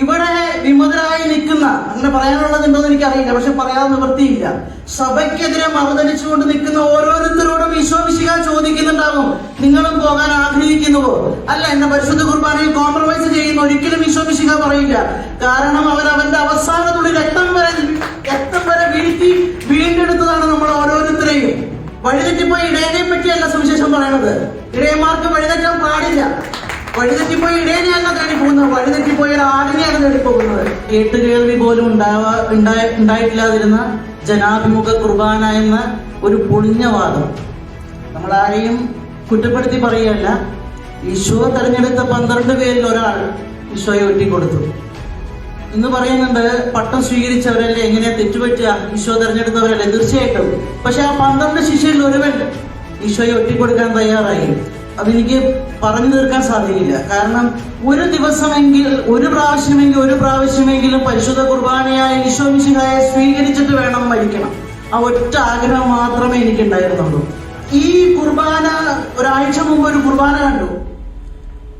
ഇവിടെ വിമതരായി നിൽക്കുന്ന അങ്ങനെ പറയാനുള്ളത് ഉണ്ടോ എന്ന് എനിക്കറിയില്ല പക്ഷെ പറയാൻ നിവൃത്തിയില്ല. സഭയ്ക്കെതിരെ മറുതലിച്ചുകൊണ്ട് നിൽക്കുന്ന ഓരോരുത്തരോടും ഈശോമിശിക ചോദിക്കുന്നുണ്ടാകും നിങ്ങളും പോകാൻ ആഗ്രഹിക്കുന്നുവോ? അല്ല എന്നെ പരിശുദ്ധ കുർബാനയിൽ കോംപ്രമൈസ് ചെയ്യുന്ന ഒരിക്കലും ഈശോമിശിക പറയില്ല. കാരണം അവർ അവന്റെ അവസാന തുള്ളി രക്തം വരെ രക്തം വരെ വീഴ്ത്തി വീണ്ടെടുത്തതാണ് നമ്മൾ ഓരോരുത്തരെയും. വഴിതെറ്റിപ്പോയി ഇടയനെ പറ്റിയല്ല സുവിശേഷം പറയണത് ഇടയന്മാർക്ക് വഴിതെറ്റാൻ പാടില്ല. വഴിതെറ്റിപ്പോയി ഇടയനെയല്ല തേടി പോകുന്നത് വഴിതെറ്റിപ്പോയ ആടിനെയാണ് തേടി പോകുന്നത് കേട്ട് കേൾവി പോലും ഉണ്ടാവാ ഉണ്ടായി ഉണ്ടായിട്ടില്ലാതിരുന്ന ജനാഭിമുഖ കുർബാന എന്ന ഒരു പൊളിഞ്ഞ വാദം. നമ്മൾ ആരെയും കുറ്റപ്പെടുത്തി പറയുകയല്ല ഈശോ തെരഞ്ഞെടുത്ത പന്ത്രണ്ട് പേരിൽ ഒരാൾ ഈശോയെ ഒറ്റിക്കൊടുത്തു. ഇന്ന് പറയുന്നുണ്ട് പട്ടം സ്വീകരിച്ചവരല്ലേ എങ്ങനെയാ തെറ്റുപറ്റുക ഈശോ തെരഞ്ഞെടുത്തവരല്ലേ തീർച്ചയായിട്ടും. പക്ഷെ ആ പന്ത്രണ്ട് ശിഷ്യരിൽ ഒരുവൻ ഈശോയെ ഒറ്റിക്കൊടുക്കാൻ തയ്യാറായി. അതെനിക്ക് പറഞ്ഞു തീർക്കാൻ സാധിക്കില്ല. കാരണം ഒരു ദിവസമെങ്കിൽ ഒരു പ്രാവശ്യമെങ്കിൽ ഒരു പ്രാവശ്യമെങ്കിലും പരിശുദ്ധ കുർബാനയായ ഈശോ മിശിഹായെ സ്വീകരിച്ചിട്ട് വേണം മരിക്കണം. ആ ഒറ്റ ആഗ്രഹം മാത്രമേ എനിക്ക് എനിക്കുണ്ടായിരുന്നുള്ളൂ. ഈ കുർബാന ഒരാഴ്ച മുമ്പ് ഒരു കുർബാന കണ്ടു.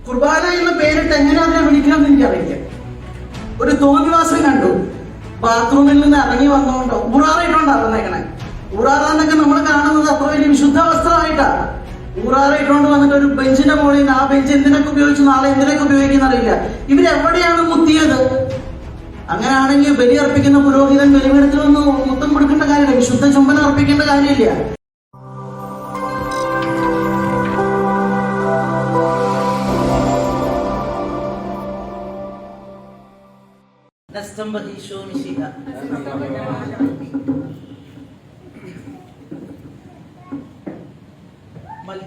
കുർബാന എന്ന പേരിട്ട് എങ്ങനെ അതിനെ വിളിക്കണം എന്ന് എനിക്കറിയില്ല. ഒരു തോന്നിവാസം കണ്ടു. ബാത്റൂമിൽ നിന്ന് ഇറങ്ങി വന്നുകൊണ്ട് ഊറാറായിട്ടാണ് ഇറങ്ങേക്കണേ ഊറാറാന്നൊക്കെ നമ്മൾ കാണുന്നത് അത്ര വലിയ വിശുദ്ധ വസ്ത്രമായിട്ടാ ഇട്ടുകൊണ്ട് വന്നിട്ട് ഒരു ബെഞ്ചിന്റെ മുകളിൽ നിന്ന് ആ ബെഞ്ച് എന്തിനൊക്കെ ഉപയോഗിച്ച് നാളെ എന്തിനൊക്കെ ഉപയോഗിക്കുന്ന അറിയില്ല. ഇവരെവിടെയാണ് മുത്തിയത് അങ്ങനെയാണെങ്കിൽ ബലി അർപ്പിക്കുന്ന പുരോഹിതൻ ബലിപീഠത്തിലൊന്നും മുത്തം കൊടുക്കേണ്ട കാര്യമില്ല. വിശുദ്ധ ചുംബനം അർപ്പിക്കേണ്ട കാര്യമില്ല. ഈശോ മിശിഹ.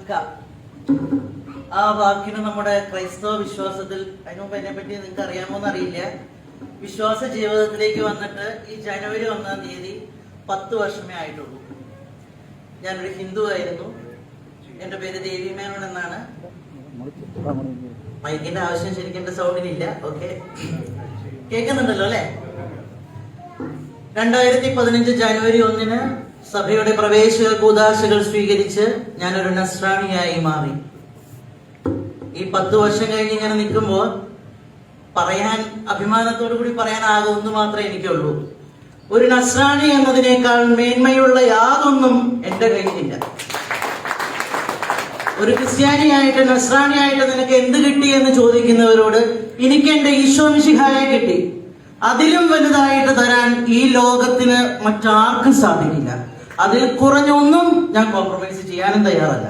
മൽക്ക ആ വാക്കിന് നമ്മുടെ ക്രൈസ്തവ വിശ്വാസത്തിൽ അതിനു മുമ്പ് എന്നെ പറ്റി നിങ്ങൾക്ക് അറിയാമോ എന്നറിയില്ല. വിശ്വാസ ജീവിതത്തിലേക്ക് വന്നിട്ട് ഈ ജനുവരി ഒന്നാം തീയതി പത്ത് വർഷമേ ആയിട്ടുള്ളൂ. ഞാനൊരു ഹിന്ദു ആയിരുന്നു. എന്റെ പേര് ദേവി മേനോൻ എന്നാണ്. മൈക്കിന്റെ ആവശ്യം ശരിക്കും എന്റെ സൗണ്ടിനില്ല. ഓക്കെ. കേൾക്കുന്നുണ്ടല്ലോ അല്ലെ? രണ്ടായിരത്തി പതിനഞ്ച് ജനുവരി ഒന്നിന് സഭയുടെ പ്രവേശക കൂതാശകൾ സ്വീകരിച്ച് ഞാനൊരു നസ്രാണിയായി മാറി. ഈ പത്ത് വർഷം കഴിഞ്ഞ് ഇങ്ങനെ നിൽക്കുമ്പോൾ പറയാൻ അഭിമാനത്തോടു കൂടി പറയാനാകുമെന്ന് മാത്രമേ എനിക്കുള്ളൂ. ഒരു നസ്രാണി എന്നതിനേക്കാൾ മേന്മയുള്ള യാതൊന്നും എന്റെ കയ്യിലില്ല. ഒരു ക്രിസ്ത്യാനിയായിട്ട് നസ്രാണിയായിട്ട് നിനക്ക് എന്ത് കിട്ടി എന്ന് ചോദിക്കുന്നവരോട് എനിക്ക് എന്റെ ഈശോ കിട്ടി. അതിലും വലുതായിട്ട് തരാൻ ഈ ലോകത്തിന് മറ്റാർക്കും സാധിക്കില്ല. അതിൽ കുറഞ്ഞൊന്നും ഞാൻ കോംപ്രമൈസ് ചെയ്യാനും തയ്യാറല്ല.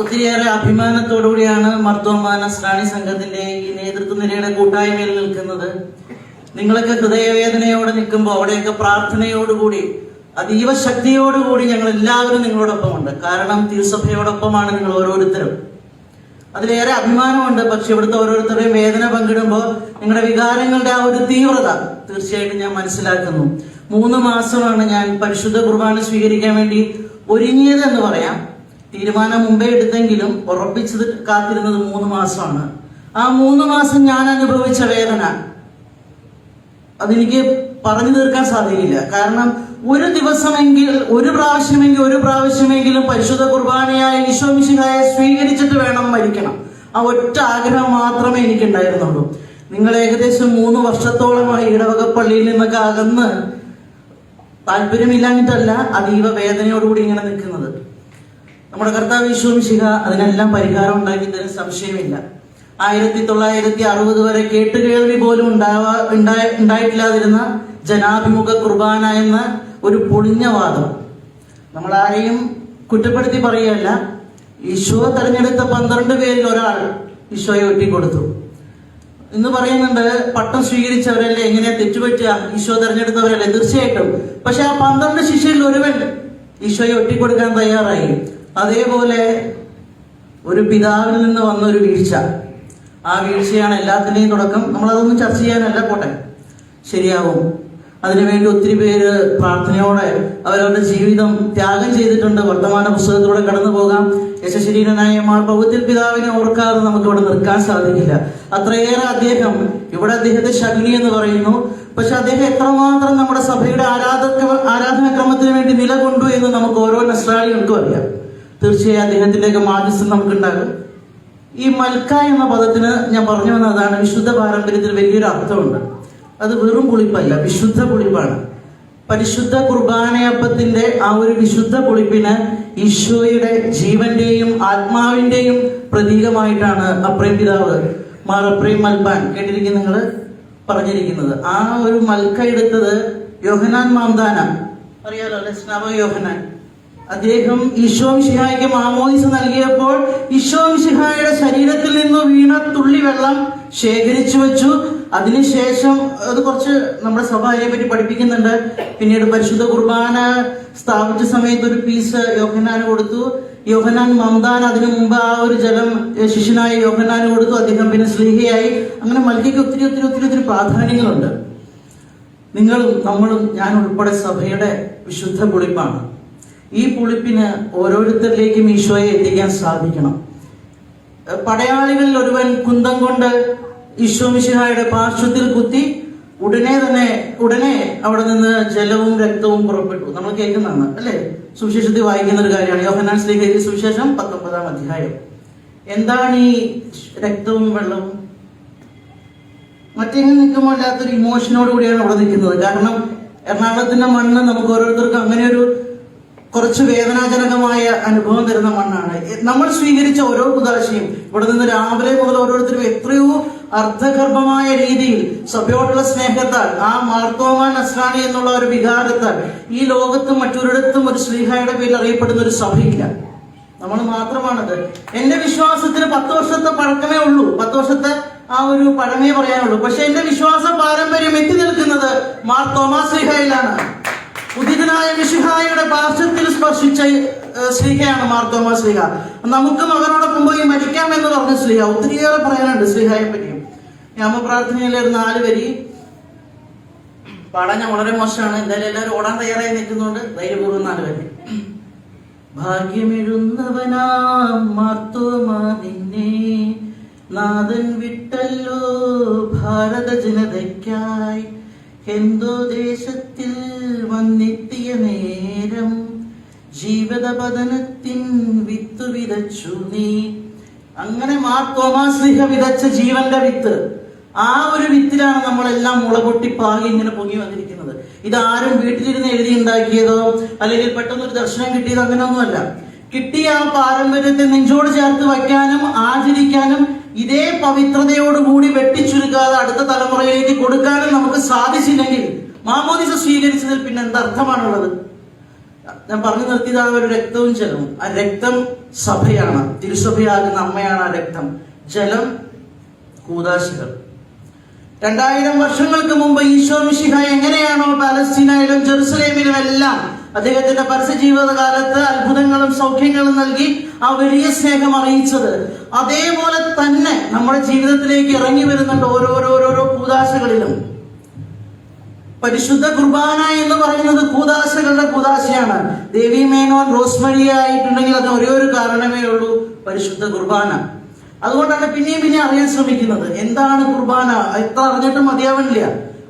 ഒത്തിരിയേറെ അഭിമാനത്തോടുകൂടിയാണ് മർത്തോമാന നസ്രാണി സംഘത്തിന്റെ ഈ നേതൃത്വ നിരയുടെ കൂട്ടായ്മയിൽ നിൽക്കുന്നത്. നിങ്ങളൊക്കെ ഹൃദയവേദനയോടെ നിൽക്കുമ്പോൾ അവിടെയൊക്കെ പ്രാർത്ഥനയോടുകൂടി അതീവ ശക്തിയോടുകൂടി ഞങ്ങൾ എല്ലാവരും നിങ്ങളോടൊപ്പം ഉണ്ട് കാരണം തിരുസഭയോടൊപ്പമാണ് നിങ്ങൾ ഓരോരുത്തരും. അതിലേറെ അഭിമാനമുണ്ട് പക്ഷെ ഇവിടുത്തെ ഓരോരുത്തരുടെയും വേദന പങ്കിടുമ്പോൾ നിങ്ങളുടെ വികാരങ്ങളുടെ ആ ഒരു തീവ്രത തീർച്ചയായിട്ടും ഞാൻ മനസ്സിലാക്കുന്നു. മൂന്ന് മാസമാണ് ഞാൻ പരിശുദ്ധ കുർബാന സ്വീകരിക്കാൻ വേണ്ടി ഒരുങ്ങിയത് എന്ന് പറയാം. തീരുമാനം മുമ്പേ എടുത്തെങ്കിലും ഉറപ്പിച്ചത് കാത്തിരുന്നത് മൂന്ന് മാസമാണ്. ആ മൂന്ന് മാസം ഞാൻ അനുഭവിച്ച വേദന അതെനിക്ക് പറഞ്ഞു തീർക്കാൻ സാധിക്കില്ല. കാരണം ഒരു ദിവസമെങ്കിൽ ഒരു പ്രാവശ്യമെങ്കിൽ ഒരു പ്രാവശ്യമെങ്കിലും പരിശുദ്ധ കുർബാനയായ ഈശോമിശിഹായെ സ്വീകരിച്ചിട്ട് വേണം മരിക്കണം. ആ ഒറ്റ ആഗ്രഹം മാത്രമേ എനിക്കുണ്ടായിരുന്നുള്ളൂ. നിങ്ങൾ ഏകദേശം മൂന്ന് വർഷത്തോളമായി ഇടവക പള്ളിയിൽ നിന്നൊക്കെ അകന്ന് താല്പര്യമില്ലാഞ്ഞിട്ടല്ല അതീവ വേദനയോടുകൂടി ഇങ്ങനെ നിൽക്കുന്നത്. നമ്മുടെ കർത്താവ് ഈശോമിശിഹ അതിനെല്ലാം പരിഹാരം ഉണ്ടാക്കി സംശയമില്ല. ആയിരത്തി തൊള്ളായിരത്തി അറുപത് വരെ കേട്ടുകേൾവി പോലും ഉണ്ടാവാ ഉണ്ടായി ഉണ്ടായിട്ടില്ലാതിരുന്ന ജനാഭിമുഖ കുർബാന എന്ന ഒരു പൊളിഞ്ഞ വാദം. നമ്മൾ ആരെയും കുറ്റപ്പെടുത്തി പറയുകയല്ല ഈശോ തെരഞ്ഞെടുത്ത പന്ത്രണ്ട് പേരിൽ ഒരാൾ ഈശോയെ ഒറ്റിക്കൊടുത്തു. ഇന്ന് പറയുന്നുണ്ട് പട്ടം സ്വീകരിച്ചവരല്ലേ എങ്ങനെയാ തെറ്റുപറ്റുക ഈശോ തെരഞ്ഞെടുത്തവരല്ലേ? തീർച്ചയായിട്ടും. പക്ഷെ ആ പന്ത്രണ്ട് ശിഷ്യയിൽ ഒരുവൻ ഈശോയെ ഒട്ടിക്കൊടുക്കാൻ തയ്യാറായി. അതേപോലെ ഒരു പിതാവിൽ നിന്ന് വന്ന ഒരു വീഴ്ച. ആ വീഴ്ചയാണ് എല്ലാത്തിന്റെയും തുടക്കം. നമ്മളതൊന്നും ചർച്ച ചെയ്യാനല്ല പോട്ടെ. ശരിയാവും. അതിനുവേണ്ടി ഒത്തിരി പേര് പ്രാർത്ഥനയോടെ അവരവരുടെ ജീവിതം ത്യാഗം ചെയ്തിട്ടുണ്ട്. വർത്തമാന പുസ്തകത്തിലൂടെ കടന്നു പോകാം. യശശരീരനായ ഭൗത്യ പിതാവിനെ ഓർക്കാതെ നമുക്ക് ഇവിടെ നിൽക്കാൻ സാധിക്കില്ല. അത്രയേറെ അദ്ദേഹം ഇവിടെ അദ്ദേഹത്തെ ശഗ്നി എന്ന് പറയുന്നു. പക്ഷെ അദ്ദേഹം എത്രമാത്രം നമ്മുടെ സഭയുടെ ആരാധക ആരാധനക്രമത്തിന് വേണ്ടി നിലകൊണ്ടു എന്ന് നമുക്ക് ഓരോ നസ്രാളികൾക്കും അറിയാം. തീർച്ചയായും അദ്ദേഹത്തിന്റെയൊക്കെ മാധ്യസ്ഥം നമുക്കുണ്ടാകും. ഈ മൽക്ക എന്ന പദത്തിന് ഞാൻ പറഞ്ഞു വന്നതാണ് വിശുദ്ധ പാരമ്പര്യത്തിൽ വലിയൊരു അർത്ഥമുണ്ട്. അത് വെറും പുളിപ്പല്ല വിശുദ്ധ പുളിപ്പാണ് പരിശുദ്ധ കുർബാനയപ്പത്തിന്റെ ആ ഒരു വിശുദ്ധ പുളിപ്പിന് ഈശോയുടെ ജീവന്റെയും ആത്മാവിന്റെയും പ്രതീകമായിട്ടാണ് അപ്രേം പിതാവ് മാർ അപ്രേം മൽബാൻ കേട്ടിരിക്കുന്ന നിങ്ങൾ പറഞ്ഞിരിക്കുന്നത്. ആ ഒരു മൽക്ക എടുത്തത് യോഹനാൻ മാംദാന അറിയാലോ അല്ലെ? സ്നാപക യോഹനാൻ അദ്ദേഹം ഈശോ മിശിഹായ്ക്ക് മാമോദിസ് നൽകിയപ്പോൾ ഈശോ മിശിഹായുടെ ശരീരത്തിൽ നിന്ന് വീണ തുള്ളി വെള്ളം ശേഖരിച്ചു വെച്ചു. അതിനുശേഷം അത് കുറച്ച് നമ്മുടെ സഭ അതിനെപ്പറ്റി പഠിപ്പിക്കുന്നുണ്ട്. പിന്നീട് പരിശുദ്ധ കുർബാന സ്ഥാപിച്ച സമയത്ത് ഒരു പീസ് യോഹനാന് കൊടുത്തു. യോഹനാൻ മന്ദാൻ അതിനു മുമ്പ് ആ ഒരു ജലം ശിഷ്യനായ യോഹനാന് കൊടുത്തു. അദ്ദേഹം പിന്നെ സ്ലീഹയായി. അങ്ങനെ മൽക്കിക്ക് ഒത്തിരി ഒത്തിരി ഒത്തിരി ഒത്തിരി പ്രാധാന്യങ്ങളുണ്ട്. നിങ്ങളും നമ്മളും ഞാൻ ഉൾപ്പെടെ സഭയുടെ വിശുദ്ധ പുളിപ്പാണ്. ഈ പുളിപ്പിന് ഓരോരുത്തരിലേക്കും ഈശോയെ എത്തിക്കാൻ സാധിക്കണം. പടയാളികളിൽ ഒരുവൻ കുന്തം കൊണ്ട് ഈശോ മിശിഹായുടെ പാർശ്വത്തിൽ കുത്തി ഉടനെ തന്നെ ഉടനെ അവിടെ നിന്ന് ജലവും രക്തവും പുറപ്പെട്ടു. നമ്മൾ കേൾക്കുന്നതാണ് അല്ലേ? സുവിശേഷത്തിൽ വായിക്കുന്ന ഒരു കാര്യമാണ്. യോഹനാൻ സ്ലീഹരി സുവിശേഷം പത്തൊമ്പതാം അധ്യായം. എന്താണ് ഈ രക്തവും വെള്ളവും? മറ്റെങ്ങനെ നിൽക്കുമ്പോൾ അല്ലാത്തൊരു ഇമോഷനോട് കൂടിയാണ് അവിടെ നിൽക്കുന്നത്. കാരണം എറണാകുളത്തിന്റെ മണ്ണ് നമുക്ക് ഓരോരുത്തർക്കും അങ്ങനെ ഒരു കുറച്ച് വേദനാജനകമായ അനുഭവം തരുന്ന മണ്ണാണ്. നമ്മൾ സ്വീകരിച്ച ഓരോ കുതാശയും ഇവിടെ നിന്ന് രാവിലെ മുതൽ ഓരോരുത്തരും എത്രയോ അർത്ഥഗർഭമായ രീതിയിൽ സഭയോടുള്ള സ്നേഹത്താൽ ആ മാർത്തോമാൻ അസ്രാണി എന്നുള്ള ഒരു വികാരത്താൽ ഈ ലോകത്തും മറ്റൊരിടത്തും ഒരു ശ്രീഹായുടെ പേരിൽ അറിയപ്പെടുന്ന ഒരു സഭയില്ല. നമ്മൾ മാത്രമാണത്. എന്റെ വിശ്വാസത്തിന് പത്ത് വർഷത്തെ പഴക്കമേ ഉള്ളൂ. പത്ത് വർഷത്തെ ആ ഒരു പഴമേ പറയാനുള്ളൂ. പക്ഷെ എന്റെ വിശ്വാസ പാരമ്പര്യം എത്തി നിൽക്കുന്നത് മാർ തോമാസ് ശ്രീഹയിലാണ്. ഉദിതനായ മിശിഹായുടെ പാർശ്വത്തിൽ സ്പർശിച്ച ശ്രീഹയാണ് മാർ തോമാസ് ശ്രീഹ. നമുക്കും അവരോടൊപ്പം പോയി മരിക്കാം എന്ന് പറഞ്ഞ ശ്രീഹ. ഒത്തിരിയേറെ പറയാനുണ്ട് ശ്രീഹയെ പറ്റിയും യാമപ്രാർത്ഥനയിലെ ഒരു നാല് വരി. പാടാൻ ഞാൻ വളരെ മോശമാണ്. എന്തായാലും എല്ലാവരും ഓടാൻ തയ്യാറായി നിൽക്കുന്നുണ്ട് ധൈര്യപൂർവം നാല് വരി. ഭാഗ്യമെഴുന്നവനാം മാർത്തോമാ നിന്നെ. നാഥൻ വിട്ടല്ലോ ഭാരത ജനതയ്ക്കായി എന്തോ ദേശത്തിൽ വന്നെത്തിയ നേരം ജീവിത പതനത്തിൻ വിത്തു വിതച്ചു നീ. അങ്ങനെ മാർത്തോമാ തോമാസ് ലിഹ വിതച്ച ജീവന്റെ വിത്ത്. ആ ഒരു വിത്തിലാണ് നമ്മളെല്ലാം മുളപൊട്ടി പാകി ഇങ്ങനെ പൊങ്ങി വന്നിരിക്കുന്നത്. ഇതാരും വീട്ടിലിരുന്ന് എഴുതി ഉണ്ടാക്കിയതോ അല്ലെങ്കിൽ പെട്ടെന്ന് ഒരു ദർശനം കിട്ടിയതോ അങ്ങനെയൊന്നുമല്ല. കിട്ടിയ ആ പാരമ്പര്യത്തെ നെഞ്ചോട് ചേർത്ത് വയ്ക്കാനും ആചരിക്കാനും ഇതേ പവിത്രതയോടുകൂടി വെട്ടിച്ചുരുക്കാതെ അടുത്ത തലമുറയിലേക്ക് കൊടുക്കാനും നമുക്ക് സാധിച്ചില്ലെങ്കിൽ മാമോദിസ സ്വീകരിച്ചതിൽ പിന്നെ എന്തർത്ഥമാണുള്ളത്? ഞാൻ പറഞ്ഞു നിർത്തിയത് ആ ഒരു രക്തവും ജലവും. ആ രക്തം സഭയാണ്. തിരുസഭയാകുന്ന അമ്മയാണ് ആ രക്തം. ജലം കൂതാശികൾ. രണ്ടായിരം വർഷങ്ങൾക്ക് മുമ്പ് ഈശോ മിശിഹ എങ്ങനെയാണോ പാലസ്തീനയിലും ജെറുസലേമിലും എല്ലാം അദ്ദേഹത്തിന്റെ പരസ്യ ജീവിതകാലത്ത് അത്ഭുതങ്ങളും സൗഖ്യങ്ങളും നൽകി ആ വലിയ സ്നേഹം അറിയിച്ചത്. അതേപോലെ തന്നെ നമ്മുടെ ജീവിതത്തിലേക്ക് ഇറങ്ങി വരുന്നുണ്ട് ഓരോരോരോരോ കൂതാശകളിലും. പരിശുദ്ധ കുർബാന എന്ന് പറയുന്നത് കൂതാശകളുടെ കൂതാശയാണ്. ദേവി മേനോൻ റോസ്മരിയ ആയിട്ടുണ്ടെങ്കിൽ അതിന് ഒരേ ഒരു കാരണമേ ഉള്ളൂ പരിശുദ്ധ കുർബാന. അതുകൊണ്ടാണ് പിന്നെയും പിന്നെ അറിയാൻ ശ്രമിക്കുന്നത്. എന്താണ് കുർബാന? എത്ര അറിഞ്ഞിട്ടും മതിയാവണില്ല.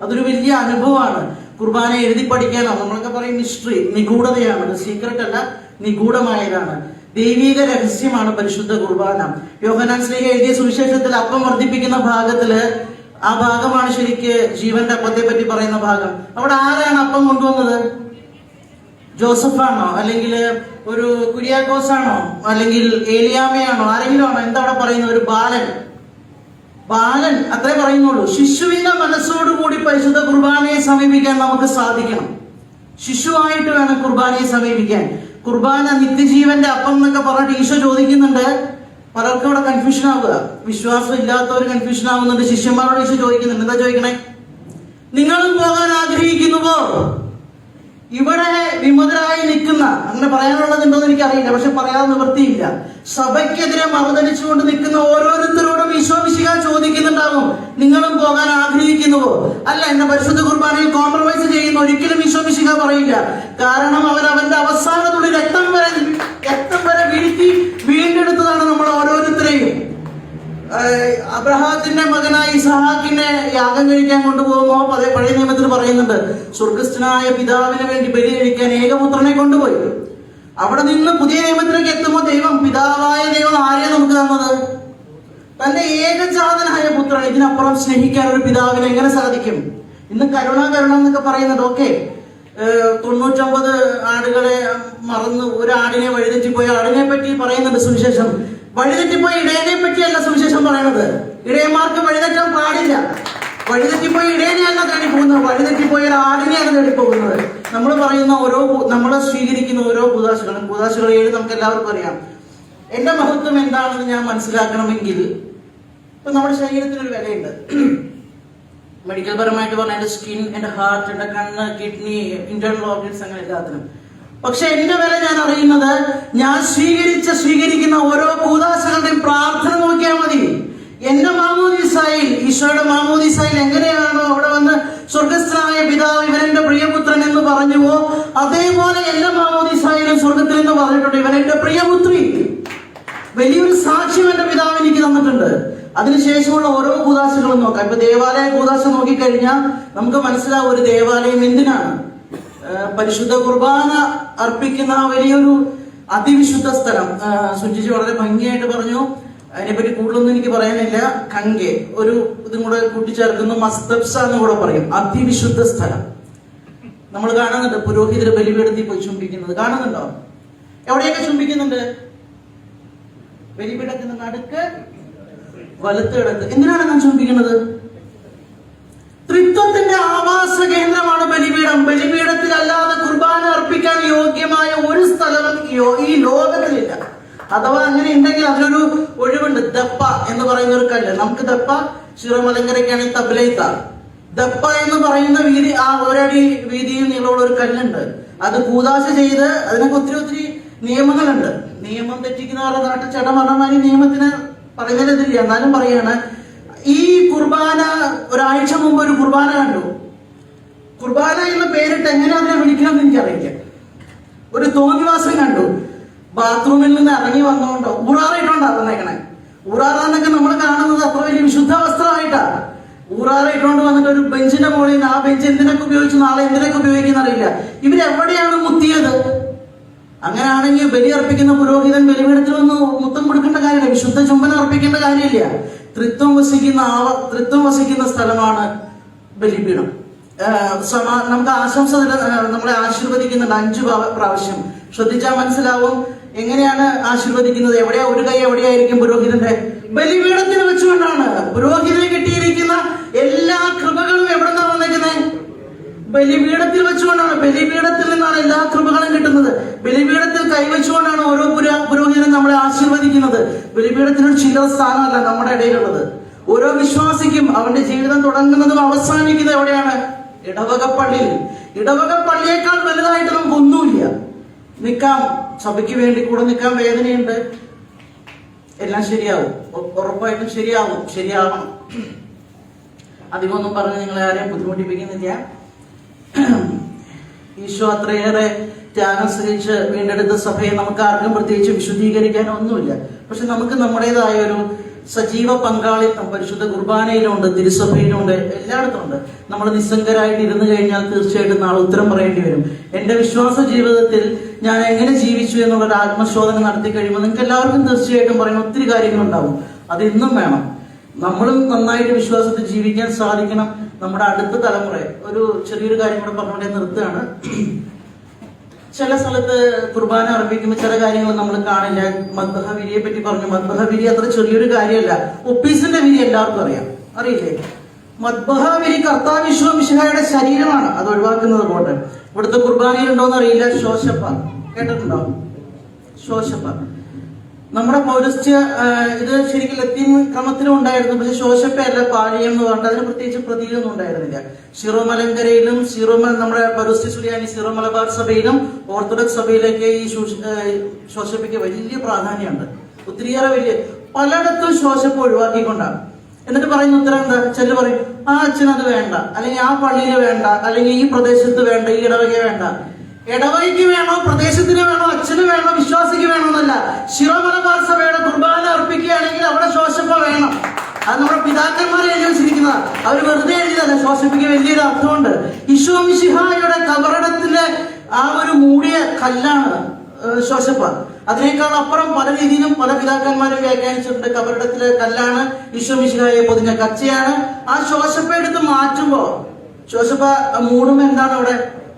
അതൊരു വലിയ അനുഭവമാണ്. കുർബാന എഴുതി പഠിക്കാനോ നമ്മളൊക്കെ പറയും മിസ്റ്ററി നിഗൂഢതയാണ്. സീക്രട്ട് അല്ല നിഗൂഢമായതാണ്. ദൈവിക രഹസ്യമാണ് പരിശുദ്ധ കുർബാന. യോഹനാൻ സ്നേഹ എഴുതിയ സുവിശേഷത്തിൽ അപ്പം വർദ്ധിപ്പിക്കുന്ന ഭാഗത്തിൽ ആ ഭാഗമാണ് ശരിക്ക് ജീവന്റെ അപ്പത്തെ പറ്റി പറയുന്ന ഭാഗം. അവിടെ ആരാണ് അപ്പം കൊണ്ടുവന്നത്? ജോസഫാണോ? അല്ലെങ്കിൽ ഒരു കുര്യാക്കോസ് ആണോ അല്ലെങ്കിൽ ഏലിയാമയാണോ ആരെങ്കിലും ആണോ എന്താ അവിടെ പറയുന്നത്? ഒരു ബാലൻ. ബാലൻ അത്രേ പറയുന്നുള്ളൂ. ശിശുവിന്റെ മനസ്സോടുകൂടി പരിശുദ്ധ കുർബാനയെ സമീപിക്കാൻ നമുക്ക് സാധിക്കണം. ശിശുവായിട്ട് വേണം കുർബാനയെ സമീപിക്കാൻ. കുർബാന നിത്യജീവന്റെ അപ്പം എന്നൊക്കെ പറഞ്ഞിട്ട് ഈശോ ചോദിക്കുന്നുണ്ട്. പലർക്കും അവിടെ കൺഫ്യൂഷൻ ആവുക. വിശ്വാസം ഇല്ലാത്തവർ കൺഫ്യൂഷൻ ആവുന്നുണ്ട്. ശിഷ്യന്മാരോട് ഈശോ ചോദിക്കുന്നുണ്ട്. എന്താ ചോദിക്കണേ? നിങ്ങളും പോകാൻ ആഗ്രഹിക്കുന്നുവോ? ഇവിടെ വിമതരായി നിൽക്കുന്ന അങ്ങനെ പറയാനുള്ളത് ഉണ്ടോന്ന് എനിക്കറിയില്ല പക്ഷെ പറയാൻ നിവൃത്തിയില്ല. സഭയ്ക്കെതിരെ മറുതലിച്ചുകൊണ്ട് നിൽക്കുന്ന ഓരോരുത്തരോടും ഈശോ ചോദിക്കുന്നുണ്ടാകും നിങ്ങളും പോകാൻ ആഗ്രഹിക്കുന്നുവോ? അല്ല എന്നെ പരിശുദ്ധ കുർബാനയിൽ കോംപ്രമൈസ് ചെയ്യുന്ന ഒരിക്കലും ഈശോ പറയില്ല. കാരണം അവൻ അവന്റെ അവസാന രക്തം വരെ രക്തം വരെ വീഴ്ത്തി വീണ്ടെടുത്തതാണ് നമ്മൾ ഏഹ് അബ്രഹാത്തിന്റെ മകനായ ഇസഹാക്കിനെ യാഗം കഴിക്കാൻ കൊണ്ടുപോകുമ്പോൾ പഴയ പഴയ നിയമത്തിൽ പറയുന്നുണ്ട് സ്വർഗസ്ഥനായ പിതാവിന് വേണ്ടി ബലി കഴിക്കാൻ ഏകപുത്രനെ കൊണ്ടുപോയി. അവിടെ നിന്ന് പുതിയ നിയമത്തിലേക്ക് എത്തുമ്പോൾ ദൈവം പിതാവായ ദൈവം ആരെയാണ് നമുക്ക് തന്നത്? തന്റെ ഏകജാതനായ പുത്രൻ ഇതിനപ്പുറം സ്നേഹിക്കാൻ ഒരു പിതാവിന് എങ്ങനെ സാധിക്കും? ഇന്ന് കരുണ കരുണ എന്നൊക്കെ പറയുന്നത് ഓക്കെ. തൊണ്ണൂറ്റൊമ്പത് ആടുകളെ മറന്ന് ഒരു ആടിനെ വഴിതെറ്റിപ്പോയ ആടിനെ പറ്റി പറയുന്നുണ്ട് സുവിശേഷം. വഴിതെറ്റിപ്പോയി ഇടയനെ പറ്റിയല്ല പറയുന്നത്. ഇടയന്മാർക്ക് വഴിതെറ്റാൻ പാടില്ല. വഴിതെറ്റിപ്പോയി ഇടയനെയല്ല തേടി പോകുന്നത് വഴിതെറ്റിപ്പോയി ആടിനെയാണ് തേടി പോകുന്നത് നമ്മൾ പറയുന്ന ഓരോ നമ്മൾ സ്വീകരിക്കുന്ന ഓരോ പുതാശകളും പുതാശകൾ ഏഴ് നമുക്ക് എല്ലാവർക്കും അറിയാം. എന്റെ മഹത്വം എന്താണെന്ന് ഞാൻ മനസ്സിലാക്കണമെങ്കിൽ ഇപ്പൊ നമ്മുടെ ശരീരത്തിന് ഒരു വിലയുണ്ട്. മെഡിക്കൽ പരമായിട്ട് പറഞ്ഞാൽ എന്റെ സ്കിൻ എന്റെ ഹാർട്ട് എന്റെ കണ്ണ് കിഡ്നി ഇന്റേണൽ ഓർഗൻസ് അങ്ങനെ എല്ലാത്തിനും. പക്ഷെ എന്റെ വില ഞാൻ അറിയുന്നത് ഞാൻ സ്വീകരിച്ച സ്വീകരിക്കുന്ന ഓരോ കൂതാശകളുടെയും പ്രാർത്ഥന നോക്കിയാൽ മതി. എന്റെ മാമോദിസായിൽ ഈശോയുടെ മാമോദിസായിൽ എങ്ങനെയാണോ അവിടെ വന്ന് സ്വർഗസ്ഥനായ പിതാവ് ഇവനെന്റെ പ്രിയപുത്രൻ എന്ന് പറഞ്ഞുവോ അതേപോലെ എന്റെ മാമോദിസായിലും സ്വർഗത്തിൽ എന്ന് പറഞ്ഞിട്ടുണ്ട് ഇവനെന്റെ പ്രിയപുത്രി. വലിയൊരു സാക്ഷ്യം എന്റെ പിതാവ് എനിക്ക് തന്നിട്ടുണ്ട്. അതിനുശേഷമുള്ള ഓരോ കൂതാശകളും നോക്കാം. ഇപ്പൊ ദേവാലയ കൂതാശ നോക്കിക്കഴിഞ്ഞാൽ നമുക്ക് മനസ്സിലാവും ഒരു ദേവാലയം എന്തിനാണ്. പരിശുദ്ധ കുർബാന അർപ്പിക്കുന്ന വലിയൊരു അതിവിശുദ്ധ സ്ഥലം. സുജിജി വളരെ ഭംഗിയായിട്ട് പറഞ്ഞു. അതിനെപ്പറ്റി കൂടുതലൊന്നും എനിക്ക് പറയാനില്ല. കങ്കെ ഒരു ഇതും കൂടെ കൂട്ടിച്ചേർക്കുന്നു. മസ്തബ്സ എന്ന് കൂടെ പറയും. അതിവിശുദ്ധ സ്ഥലം. നമ്മൾ കാണുന്നുണ്ട് പുരോഹിതർ ബലിപീഠത്തിൽ പോയി ചുംബിക്കുന്നത്. കാണുന്നുണ്ടോ? എവിടെയൊക്കെ ചുംബിക്കുന്നുണ്ട്? ബലിപീഠത്തിന് നടുക്ക് വലത്തിടത്ത് എന്തിനാണ് ഞാൻ ചുംബിക്കുന്നത്? ത്രിത്വത്തിന്റെ ആവാസ കേന്ദ്രമാണ് ബലിപീഠം. ബലിപീഠത്തിൽ അല്ലാതെ കുർബാന അർപ്പിക്കാൻ യോഗ്യമായ ഒരു സ്ഥലം ഈ ലോകത്തിലില്ല. അഥവാ അങ്ങനെ ഉണ്ടെങ്കിൽ അതിനൊരു ഒഴിവുണ്ട്. ദപ്പ എന്ന് പറയുന്ന ഒരു കല്ല്. നമുക്ക് ദപ്പ ശിറമലങ്കരയ്ക്കാണെങ്കിൽ തബലൈത്ത. ദപ്പ എന്ന് പറയുന്ന വീതി ആ ഒരടി വീതിയിൽ നീളമുള്ള ഒരു കല്ലുണ്ട്. അത് കൂതാശ ചെയ്ത് അതിനൊക്കെ ഒത്തിരി ഒത്തിരി നിയമങ്ങളുണ്ട്. നിയമം തെറ്റിക്കുന്നവരുടെ നാട്ടിൽ ചേട്ടൻ പറഞ്ഞമാതിരി നിയമത്തിന് പറയുന്നതില്ല എന്നാലും പറയാണ് ഈ കുർബാന ഒരാഴ്ച മുമ്പ് ഒരു കുർബാന കണ്ടു. കുർബാന എന്ന പേരിട്ട് എങ്ങനെ അതിനെ വിളിക്കണം എന്ന് എനിക്കറിയില്ല. ഒരു തോന്നിവാസം കണ്ടു. ബാത്റൂമിൽ നിന്ന് ഇറങ്ങി വന്നുകൊണ്ടോ ഊറാറിട്ടോണ്ടാ തന്നേക്കണേ ഊറാറാന്നൊക്കെ നമ്മൾ കാണുന്നത് അത്ര വലിയ വിശുദ്ധ വസ്ത്രമായിട്ടാ ഊറാറായിട്ടുകൊണ്ട് വന്നിട്ട് ഒരു ബെഞ്ചിന്റെ മുകളിൽ ആ ബെഞ്ച് എന്തിനൊക്കെ ഉപയോഗിച്ചു നാളെ എന്തിനൊക്കെ ഉപയോഗിക്കുന്ന അറിയില്ല. ഇവരെവിടെയാണ് മുത്തിയത്? അങ്ങനെയാണെങ്കിൽ ബലി അർപ്പിക്കുന്ന പുരോഹിതൻ ബലിപീഠത്തിൽ വന്ന് മുത്തം കൊടുക്കേണ്ട കാര്യമില്ല. വിശുദ്ധ ചുംബനം അർപ്പിക്കേണ്ട കാര്യമില്ല. തൃത്വം വസിക്കുന്ന ആവ തൃത്വം വസിക്കുന്ന സ്ഥലമാണ് ബലിപീഠം. സമാ നമുക്ക് ആശംസ നമ്മളെ ആശീർവദിക്കുന്നുണ്ട് അഞ്ചു പ്രാവശ്യം. ശ്രദ്ധിച്ചാൽ മനസ്സിലാവും എങ്ങനെയാണ് ആശീർവദിക്കുന്നത്. എവിടെയാ ഒരു കൈ എവിടെയായിരിക്കും പുരോഹിതന്റെ? ബലിപീഠത്തിൽ വെച്ചുകൊണ്ടാണ്. പുരോഹിതന് കിട്ടിയിരിക്കുന്ന എല്ലാ കൃപകളും ബലിപീഠത്തിൽ വെച്ചുകൊണ്ടാണ് ബലിപീഠത്തിൽ നിന്നാണ് എല്ലാ കൃപകളും കിട്ടുന്നത്. ബലിപീഠത്തിൽ കൈവച്ചുകൊണ്ടാണ് ഓരോ പുരാ പുരോഹിതനും നമ്മളെ ആശീർവദിക്കുന്നത്. ബലിപീഠത്തിന് ഒരു ചില്ലറ സ്ഥാനമല്ല നമ്മുടെ ഇടയിലുള്ളത്. ഓരോ വിശ്വാസിക്കും അവന്റെ ജീവിതം തുടങ്ങുന്നതും അവസാനിക്കുന്നതും എവിടെയാണ്? ഇടവക പള്ളിയിൽ ഇടവക പള്ളിയേക്കാൾ വലുതായിട്ട് നമുക്ക് ഒന്നുമില്ല. നിൽക്കാം. സഭയ്ക്ക് വേണ്ടി കൂടെ നിൽക്കാൻ വേദനയുണ്ട്. എല്ലാം ശരിയാവും. ഉറപ്പായിട്ടും ശരിയാവും. ശരിയാവണം. അധികമൊന്നും പറഞ്ഞ് നിങ്ങളെ ആരെയും ബുദ്ധിമുട്ടിപ്പിക്കുന്നില്ല. ഈശോ അത്രയേറെ ത്യാഗം സഹിച്ച് വീണ്ടെടുത്ത സഭയെ നമുക്ക് ആർക്കും പ്രത്യേകിച്ച് വിശുദ്ധീകരിക്കാൻ ഒന്നുമില്ല പക്ഷെ നമുക്ക് നമ്മുടേതായ ഒരു സജീവ പങ്കാളിത്തം പരിശുദ്ധ കുർബാനയിലുണ്ട് തിരുസഭയിലുണ്ട് എല്ലായിടത്തും ഉണ്ട്. നമ്മൾ നിസ്സംഗരായിട്ട് ഇരുന്ന് കഴിഞ്ഞാൽ തീർച്ചയായിട്ടും നാളെ ഉത്തരം പറയേണ്ടി വരും. എന്റെ വിശ്വാസ ജീവിതത്തിൽ ഞാൻ എങ്ങനെ ജീവിച്ചു എന്നുള്ളൊരു ആത്മശോധന നടത്തി കഴിയുമ്പോൾ നിങ്ങൾക്ക് എല്ലാവർക്കും തീർച്ചയായിട്ടും പറയുന്ന ഒത്തിരി കാര്യങ്ങളുണ്ടാവും. അത് ഇന്നും വേണം. നമ്മളും നന്നായിട്ട് വിശ്വാസത്തിൽ ജീവിക്കാൻ സാധിക്കണം. നമ്മുടെ അടുത്ത തലമുറ. ഒരു ചെറിയൊരു കാര്യം കൂടെ പറഞ്ഞുകൊണ്ടേ നിർത്തുകയാണ്. ചില സ്ഥലത്ത് കുർബാന അർപ്പിക്കുമ്പോൾ ചില കാര്യങ്ങൾ നമ്മൾ കാണില്ല. മദ്ബഹ വിരിയെ പറ്റി പറഞ്ഞു. മദ്ബഹ വിരി അത്ര ചെറിയൊരു കാര്യമല്ല. ഒപ്പീസിന്റെ വിരി എല്ലാവർക്കും അറിയാം. അറിയില്ലേ? മദ്ബഹ വിരി കർത്താവിശ്വമിഷയുടെ ശരീരമാണ്. അത് ഒഴിവാക്കുന്നത് പോട്ടെ. ഇവിടുത്തെ കുർബാനയിൽ ഉണ്ടോന്ന് അറിയില്ല. ശോശപ്പ. കേട്ടിട്ടുണ്ടോ? ശോശപ്പ. നമ്മുടെ പൗരസ്ത്യ ഇത് ശരിക്കും ലത്തീൻ ക്രമത്തിലും ഉണ്ടായിരുന്നു പക്ഷെ ശോശപ്പേരല്ല പാലിയം എന്ന് പറഞ്ഞിട്ട് അതിന് പ്രത്യേകിച്ച് പ്രതീകമൊന്നും ഉണ്ടായിരുന്നില്ല. സീറോ മലങ്കരയിലും നമ്മുടെ പൗരസ്ത്യ സുലിയാനി സീറോ മലബാർ സഭയിലും ഓർത്തഡോക്സ് സഭയിലൊക്കെ ഈ ശോശപ്പയ്ക്ക് വലിയ പ്രാധാന്യമുണ്ട്. ഒത്തിരിയേറെ വലിയ പലയിടത്തും ശോശപ്പ് ഒഴിവാക്കിക്കൊണ്ടാണ്. എന്നിട്ട് പറയുന്ന ഉത്തരം എന്താ? ചെല്ലു പറയും. ആ അച്ഛനത് വേണ്ട. അല്ലെങ്കിൽ ആ പള്ളിയിൽ വേണ്ട. അല്ലെങ്കിൽ ഈ പ്രദേശത്ത് വേണ്ട. ഈ ഇടവകയെ വേണ്ട. ഇടവകയ്ക്ക് വേണോ പ്രദേശത്തിന് വേണോ അച്ഛന് വേണോ വിശ്വാസിക്ക് വേണോ എന്നല്ല ശിവമലബാർ സഭയുടെ കുർബാന അർപ്പിക്കുകയാണെങ്കിൽ അവിടെ ശോശപ്പ വേണം. അത് നമ്മുടെ പിതാക്കന്മാരെ എഴുതി വെച്ചിരിക്കുന്നതാ. അവർ വെറുതെ എഴുതിയതല്ല ശോശപ്പയ്ക്ക് വലിയൊരു അർത്ഥമുണ്ട്. ഈശോമിശിഹായുടെ കബറടത്തിലെ ആ ഒരു മൂടിയ കല്ലാണ് ശോശപ്പ. അതിനേക്കാൾ അപ്പുറം പല രീതിയിലും പല പിതാക്കന്മാരും വ്യാഖ്യാനിച്ചിട്ടുണ്ട്. കബറിടത്തിലെ കല്ലാണ് വിശ്വമിശിഹായെ പൊതിഞ്ഞ കച്ചയാണ്. ആ ശോശപ്പ എടുത്ത് മാറ്റുമ്പോ ശോശപ്പ മൂടും എന്താണ് അവിടെ?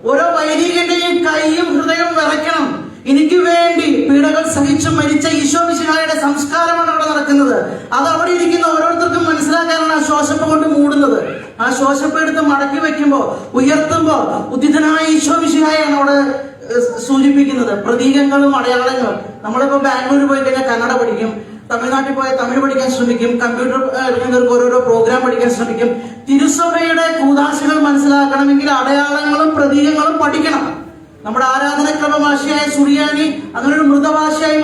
ഓരോ വൈദികന്റെയും കൈയും ഹൃദയം വിറയ്ക്കണം. എനിക്ക് വേണ്ടി പീഡകൾ സഹിച്ചു മരിച്ച ഈശോ മിശിഹായുടെ സംസ്കാരമാണ് അവിടെ നടക്കുന്നത്. അത് അവിടെ ഇരിക്കുന്ന ഓരോരുത്തർക്കും മനസ്സിലാക്കാനാണ് ആ ശ്വാസപ്പ കൊണ്ട് മൂടുന്നത്. ആ ശ്വാസപ്പ എടുത്ത് മടക്കി വെക്കുമ്പോ ഉയർത്തുമ്പോ ഉദിതനായ ഈശോ മിശിഹായാണ് അവിടെ സൂചിപ്പിക്കുന്നത്. പ്രതീകങ്ങളും അടയാളങ്ങളും. നമ്മളിപ്പോ ബാംഗ്ലൂർ പോയി കഴിഞ്ഞാൽ കന്നഡ പഠിക്കും. തമിഴ്നാട്ടിൽ പോയാൽ തമിഴ് പഠിക്കാൻ ശ്രമിക്കും. കമ്പ്യൂട്ടർ എടുക്കുന്നവർക്ക് ഓരോരോ പ്രോഗ്രാം പഠിക്കാൻ ശ്രമിക്കും. തിരുസഭയുടെ കൂതാശകൾ മനസ്സിലാക്കണമെങ്കിൽ അടയാളങ്ങളും പ്രതീകങ്ങളും പഠിക്കണം. നമ്മുടെ ആരാധനക്രമ ഭാഷയായ സുറിയാനി അങ്ങനെ ഒരു മൃതഭാഷയായി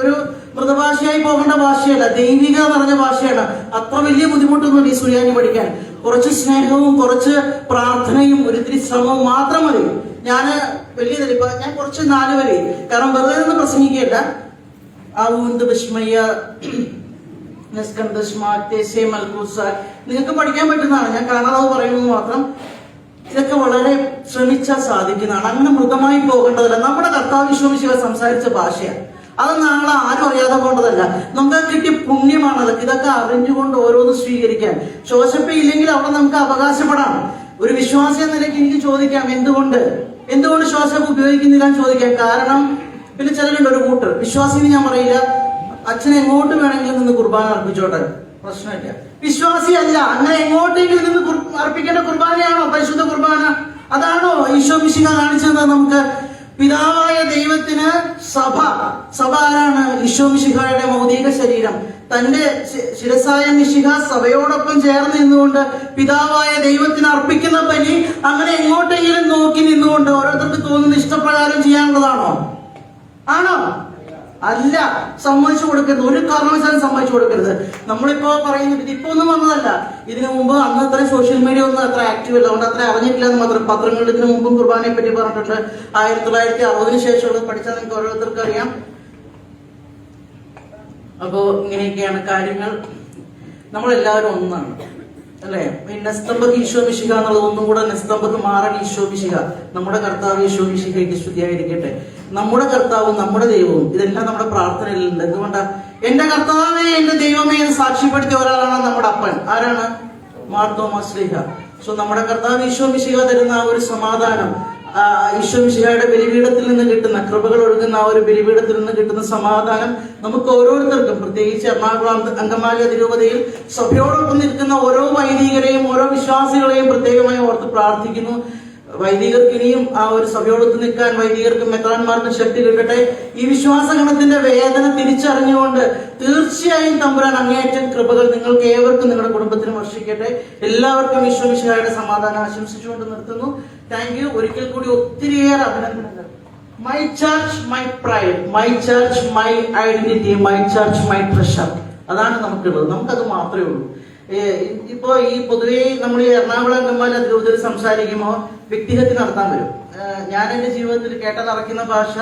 ഒരു മൃതഭാഷയായി പോകേണ്ട ഭാഷയല്ല ദൈവിക നിറഞ്ഞ ഭാഷയാണ്. അത്ര വലിയ ബുദ്ധിമുട്ടൊന്നും ഈ സുറിയാനി പഠിക്കാൻ. കുറച്ച് സ്നേഹവും കുറച്ച് പ്രാർത്ഥനയും ഒരിത്തിരി ശ്രമവും മാത്രം മതി. ഞാൻ വലിയ ഇപ്പൊ ഞാൻ കുറച്ച് നാല് വരെ. കാരണം വെറുതെ ഒന്ന് പ്രസംഗിക്കുകയല്ല. ആ ഊന്ത് വിസ്മയ നിങ്ങൾക്ക് പഠിക്കാൻ പറ്റുന്നതാണ്. ഞാൻ കാണാതെ പറയുന്നത് മാത്രം. ഇതൊക്കെ വളരെ ശ്രമിച്ചാൽ സാധിക്കുന്നതാണ്. അങ്ങനെ മൃതമായി പോകേണ്ടതല്ല. നമ്മുടെ കർത്താവ് വിശ്വമിശിവ സംസാരിച്ച ഭാഷയാണ്. അത് നാളെ ആരും അറിയാതെ പോകേണ്ടതല്ല. നമുക്ക് കിട്ടിയ പുണ്യമാണ് അതൊക്കെ. ഇതൊക്കെ അറിഞ്ഞുകൊണ്ട് ഓരോന്ന് സ്വീകരിക്കാൻ. ശോശപ്പയില്ലെങ്കിൽ അവിടെ നമുക്ക് അവകാശപ്പെടാം. ഒരു വിശ്വാസി എന്ന നിലയ്ക്ക് എനിക്ക് ചോദിക്കാം എന്തുകൊണ്ട്? എന്തുകൊണ്ട് ശ്വാസം ഉപയോഗിക്കുന്നില്ല എന്ന് ചോദിക്കാം. കാരണം പിന്നെ ചിലരുണ്ട് ഒരു കൂട്ടർ. വിശ്വാസിന് ഞാൻ പറയില്ല. അച്ഛൻ എങ്ങോട്ട് വേണമെങ്കിലും നിന്ന് കുർബാന അർപ്പിച്ചോട്ടെ? പ്രശ്നമില്ല. വിശ്വാസി അല്ല അങ്ങനെ എങ്ങോട്ടെങ്കിലും നിന്ന് അർപ്പിക്കേണ്ട കുർബാനയാണോ? പരിശുദ്ധ കുർബാന? അതാണോ ഈശോ മിശിക കാണിച്ചത് നമുക്ക്? പിതാവായ ദൈവത്തിന് സഭ. സഭ ആരാണ്? ഈശോ മിശിഹായുടെ ഭൗതിക ശരീരം. തന്റെ ശിരസായ മിശിഹ സഭയോടൊപ്പം ചേർന്ന് നിന്നുകൊണ്ട് പിതാവായ ദൈവത്തിന് അർപ്പിക്കുന്ന പനി അങ്ങനെ എങ്ങോട്ടെങ്കിലും നോക്കി നിന്നുകൊണ്ട് ഓരോരുത്തർക്ക് തോന്നുന്ന ഇഷ്ടപ്രകാരം ചെയ്യാനുള്ളതാണോ? ആണോ? അല്ല സമ്മതിച്ചു കൊടുക്കരുത്. ഒരു കാരണവശാലും സമ്മതിച്ചു കൊടുക്കരുത്. നമ്മളിപ്പോ പറയുന്നത് ഇപ്പൊ ഒന്നും വന്നതല്ല. ഇതിനു മുമ്പ് അന്ന് അത്ര സോഷ്യൽ മീഡിയ ഒന്നും അത്ര ആക്റ്റീവ് അല്ല. അതുകൊണ്ട് അത്ര അറിഞ്ഞിട്ടില്ല എന്ന് മാത്രം. പത്രങ്ങളിൽ ഇതിനു മുമ്പും കുർബാനയെ പറ്റി പറഞ്ഞിട്ടുണ്ട്. ആയിരത്തി തൊള്ളായിരത്തി അറുപതിന് ശേഷമുള്ളത് പഠിച്ചാൽ നിങ്ങൾക്ക് ഓരോരുത്തർക്കും അറിയാം. അപ്പോ ഇങ്ങനെയൊക്കെയാണ് കാര്യങ്ങൾ. നമ്മളെല്ലാവരും ഒന്നാണ്. അല്ലേ? ഈ ഈശോ മിശിക എന്നുള്ളത് ഒന്നും കൂടെ നെസ്തംബക്ക് മാറൻ ഈശോ മിശിക നമ്മുടെ കർത്താവ് ഈശോ മിശികയ്ക്ക് ശുദ്ധിയായിരിക്കട്ടെ നമ്മുടെ കർത്താവും നമ്മുടെ ദൈവവും ഇതെല്ലാം നമ്മുടെ പ്രാർത്ഥനയിലുണ്ട്. എന്തുകൊണ്ടാ? എന്റെ കർത്താവേ എന്റെ ദൈവമേ എന്ന് സാക്ഷ്യപ്പെടുത്തിയ ഒരാളാണ് നമ്മുടെ അപ്പൻ. ആരാണ്? മാർത്തോമാ ശ്രീഹ. സോ നമ്മുടെ കർത്താവ് ഈശോ മിശിക തരുന്ന ഒരു സമാധാനം ഈശോ ബലിപീഠത്തിൽ നിന്ന് കിട്ടുന്ന കൃപകൾ ഒഴുകുന്ന ആ ഒരു ബലിപീഠത്തിൽ നിന്ന് കിട്ടുന്ന സമാധാനം നമുക്ക് ഓരോരുത്തർക്കും. പ്രത്യേകിച്ച് എറണാകുളം അങ്കമാലി അതിരൂപതയിൽ സഭയോടൊപ്പം നിൽക്കുന്ന ഓരോ വൈദികരെയും ഓരോ വിശ്വാസികളെയും പ്രത്യേകമായി ഓർത്ത് പ്രാർത്ഥിക്കുന്നു. വൈദികർക്ക് ഇനിയും ആ ഒരു സഭയോടൊത്ത് നിൽക്കാൻ വൈദികർക്കും മെത്രാന്മാർക്കും ശക്തി കിട്ടട്ടെ ഈ വിശ്വാസഗണത്തിന്റെ വേദന തിരിച്ചറിഞ്ഞുകൊണ്ട് തീർച്ചയായും തമ്പുരാൻ അങ്ങേയറ്റം കൃപകൾ നിങ്ങൾക്ക് ഏവർക്കും നിങ്ങളുടെ കുടുംബത്തിന് വർഷിക്കട്ടെ. എല്ലാവർക്കും വിശ്വമിശായുടെ സമാധാനം ആശംസിച്ചുകൊണ്ട് നിർത്തുന്നു. താങ്ക് യു ഒരിക്കൽ കൂടി ഒത്തിരിയേറെ അഭിനന്ദനങ്ങൾ. My church my pride my church my identity my church my pressure അതാണ് നമുക്കുള്ളത്. നമുക്കത് മാത്രമേ ഉള്ളൂ. ഇപ്പോ ഈ പൊതുവേ നമ്മൾ ഈ എറണാകുളം കമ്മാൽ അതിരൂപതയിൽ സംസാരിക്കുമ്പോൾ വ്യക്തിഹത്യ നടത്താൻ വരും. ഞാൻ എന്റെ ജീവിതത്തിൽ കേട്ടാൽ അറയ്ക്കുന്ന ഭാഷ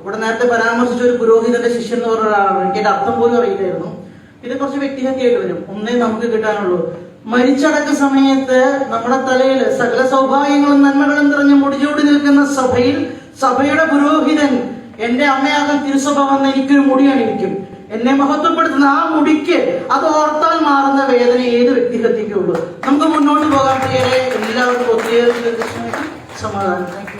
ഇവിടെ നേരത്തെ പരാമർശിച്ച ഒരു പുരോഹിതന്റെ ശിഷ്യൻ എന്ന് പറഞ്ഞ ഒരാളാണ്. എനിക്ക് എന്റെ അർത്ഥം പോലും അറിയില്ലായിരുന്നു. ഇത് കുറച്ച് വ്യക്തിഹത്യായിട്ട് വരും. ഒന്നേ നമുക്ക് കിട്ടാനുള്ളൂ. മരിച്ചടക്ക സമയത്ത് നമ്മുടെ തലയിൽ സകല സൗഭാഗ്യങ്ങളും നന്മകളും നിറഞ്ഞ് മുടിചൂടി നിൽക്കുന്ന സഭയിൽ സഭയുടെ പുരോഹിതൻ എന്റെ അമ്മയാകാൻ തിരുസഭ വന്ന് എനിക്കൊരു മുടി അണിയിക്കും. എന്നെ മഹത്വപ്പെടുത്തുന്ന ആ മുടിക്ക് അത് ഓർത്താൽ മാറുന്ന വേദന ഏത് വ്യക്തിഹത്യക്കുള്ളൂ നമുക്ക് മുന്നോട്ട് പോകാൻ പ്രിയരെ എല്ലാവർക്കും ഒത്തിരി സമാധാനം.